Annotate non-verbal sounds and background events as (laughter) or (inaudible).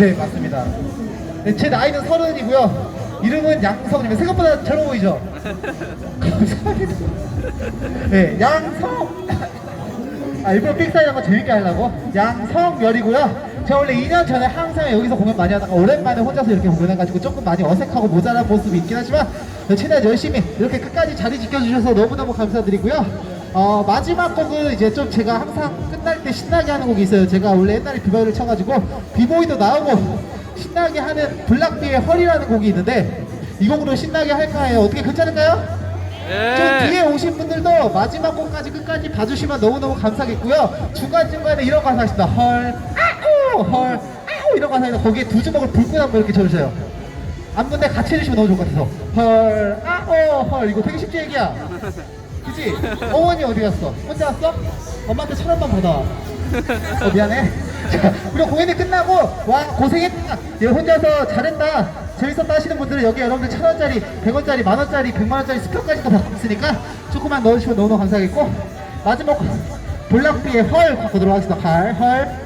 네, 맞습니다. 네, 제 나이는 서른이고요. 이름은 양성님. 생각보다 젊어 보이죠? 감사합니다. (laughs) 네, 양성. 아, 일부러 픽사이한 거 재밌게 하려고. 양성열이고요. 제가 원래 2년 전에 항상 여기서 공연 많이 하다가 오랜만에 혼자서 이렇게 공연해가지고 조금 많이 어색하고 모자란 모습이 있긴 하지만 최대한 열심히 이렇게 끝까지 자리 지켜주셔서 너무너무 감사드리고요. 어, 마지막 곡은 이제 좀 제가 항상 끝날 때 신나게 하는 곡이 있어요. 제가 원래 옛날에 비보이를 쳐가지고 비보이도 나오고 신나게 하는 블락비의 헐이라는 곡이 있는데 이 곡으로 신나게 할까 해요. 어떻게 괜찮을까요? 좀 뒤에 오신 분들도 마지막 곡까지 끝까지 봐주시면 너무너무 감사하겠고요. 중간중간에 이런 가사 있습니다. 헐, 아우, 헐, 아우 이런 가사 있는데 거기에 두 주먹을 불끈 한번 이렇게 쳐주세요. 안무인데 같이 해주시면 너무 좋을 것 같아서. 헐, 아우, 헐. 이거 되게 쉽지 얘기야. 그치? 어머니 어디 갔어? 혼자 왔어? 엄마한테 천 원만 받아. 어, 미안해. (laughs) 자, 우리 공연이 끝나고, 와, 고생했다. 얘 혼자서 잘했다. 재밌었다 하시는 분들은 여기 여러분들 천 원짜리, 백 원짜리, 만 원짜리, 백만 원짜리 스표까지도 받고 있으니까 조금만 넣어주시면 너무너무 감사하겠고, 마지막 블락비의 헐 갖고 들어가겠습니다. 헐, 헐.